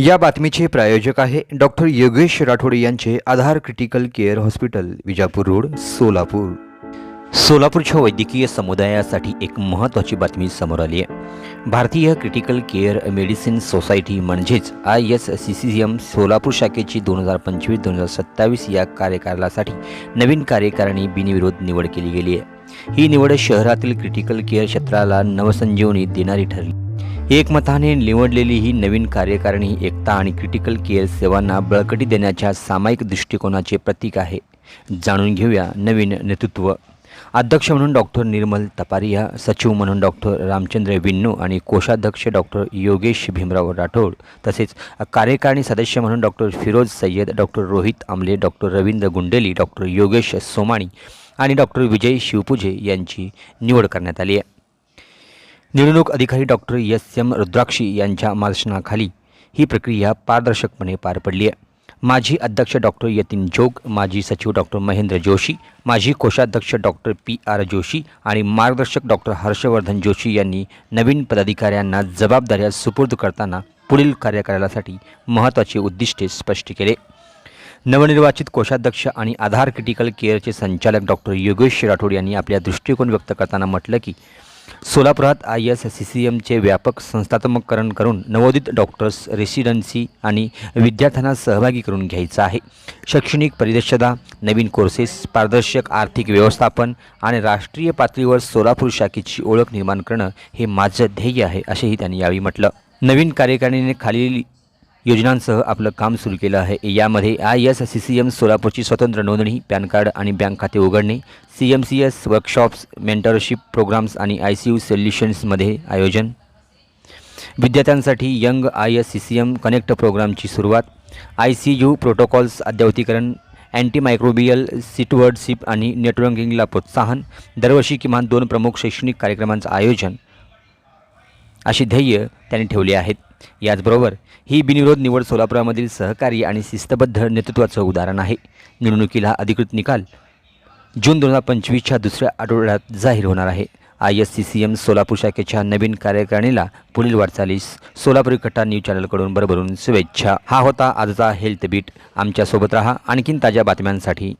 या बातमीचे प्रायोजक आहे डॉक्टर योगेश राठोड यांचे Aadhaar critical care hospital Vijapur road Solapur. सोलापूरच्या वैद्यकीय समुदायासाठी एक महत्त्वाची बातमी समोर आली आहे. भारतीय क्रिटिकल केअर मेडिसिन सोसायटी म्हणजेच I S C C M Solapur शाखेची दोन हजार पंचवीस दोन हजार सत्तावीस या कार्यकालासाठी नवीन कार्यकारिणी बिनविरोध निवड केली गेली आहे. ही निवड शहरातील क्रिटिकल केअर क्षेत्राला नवसंजीवनी देणारी ठरली. एकमताने निवडलेली ही नवीन कार्यकारिणी एकता आणि क्रिटिकल केअर सेवांना बळकटी देण्याच्या सामायिक दृष्टिकोनाचे प्रतीक आहे. जाणून घेऊया नवीन नेतृत्व. अध्यक्ष म्हणून डॉक्टर निर्मल तपारिया सचिव म्हणून डॉक्टर रामचंद्र विन्नू आणि कोषाध्यक्ष डॉक्टर योगेश भीमराव राठोड तसेच कार्यकारिणी सदस्य म्हणून doctor Firoz Sayyed doctor Rohit Amle doctor Ravindra Gundeli doctor Yogesh Somani आणि डॉक्टर विजय शिवपुजे यांची निवड करण्यात आली आहे. निवडणूक अधिकारी डॉक्टर एस एम रुद्राक्षी यांच्या मार्गदर्शनाखाली ही प्रक्रिया पारदर्शकपणे पार पडली आहे. माजी अध्यक्ष डॉक्टर यतीन जोग माजी सचिव डॉक्टर महेंद्र जोशी माजी कोषाध्यक्ष डॉक्टर पी आर जोशी आणि मार्गदर्शक डॉक्टर हर्षवर्धन जोशी यांनी नवीन पदाधिकाऱ्यांना जबाबदाऱ्या सुपूर्द करताना पुढील कार्यकालासाठी महत्त्वाची उद्दिष्टे स्पष्ट केले. नवनिर्वाचित कोषाध्यक्ष आणि आधार क्रिटिकल केअरचे संचालक डॉक्टर योगेश राठोड यांनी आपल्या दृष्टिकोन व्यक्त करताना म्हटलं की सोलापुरात आय एस सी सी एमचे व्यापक संस्थात्मकरण करून नवोदित डॉक्टर्स रेसिडेन्सी आणि विद्यार्थ्यांना सहभागी करून घ्यायचं आहे. शैक्षणिक परिदक्षता नवीन कोर्सेस पारदर्शक आर्थिक व्यवस्थापन आणि राष्ट्रीय पातळीवर सोलापूर शाखेची ओळख निर्माण करणं हे माझं ध्येय आहे असेही त्यांनी यावेळी म्हटलं. नवीन कार्यकारिणीने खालील योजनांसह आपलं काम सुरू केलं आहे. यामध्ये I S C C M सोलापूरची स्वतंत्र नोंदणी पॅन कार्ड आणि बँक खाते उघडणे C M C S workshops mentorship programmes आणि आय सी यू सोल्युशन्समध्ये आयोजन. विद्यार्थ्यांसाठी young I S C C M connect प्रोग्रामची सुरुवात आय सी यू प्रोटोकॉल्स अद्ययावतीकरण अँटी मायक्रोबियल सिटवर्डशिप आणि नेटवर्किंगला प्रोत्साहन दरवर्षी किमान दोन प्रमुख शैक्षणिक कार्यक्रमांचं आयोजन. अशी ध्येय त्यांनी ठेवली आहेत. याचबरोबर ही बिनविरोध निवड सोलापुरामधील सहकारी आणि शिस्तबद्ध नेतृत्वाचं उदाहरण आहे. निवडणुकीला अधिकृत निकाल जून दोन हजार पंचवीसच्या दुसऱ्या आठवड्यात जाहीर होणार आहे. I S C C M Solapur शाखेच्या नवीन कार्यकारिणीला पुढील वाटचालीस सोलापूर कट्टा न्यूज चॅनलकडून बरोबरून शुभेच्छा. हा होता आजचा हेल्थ बीट. आमच्यासोबत राहा. आणखीन ताज्या बातम्यांसाठी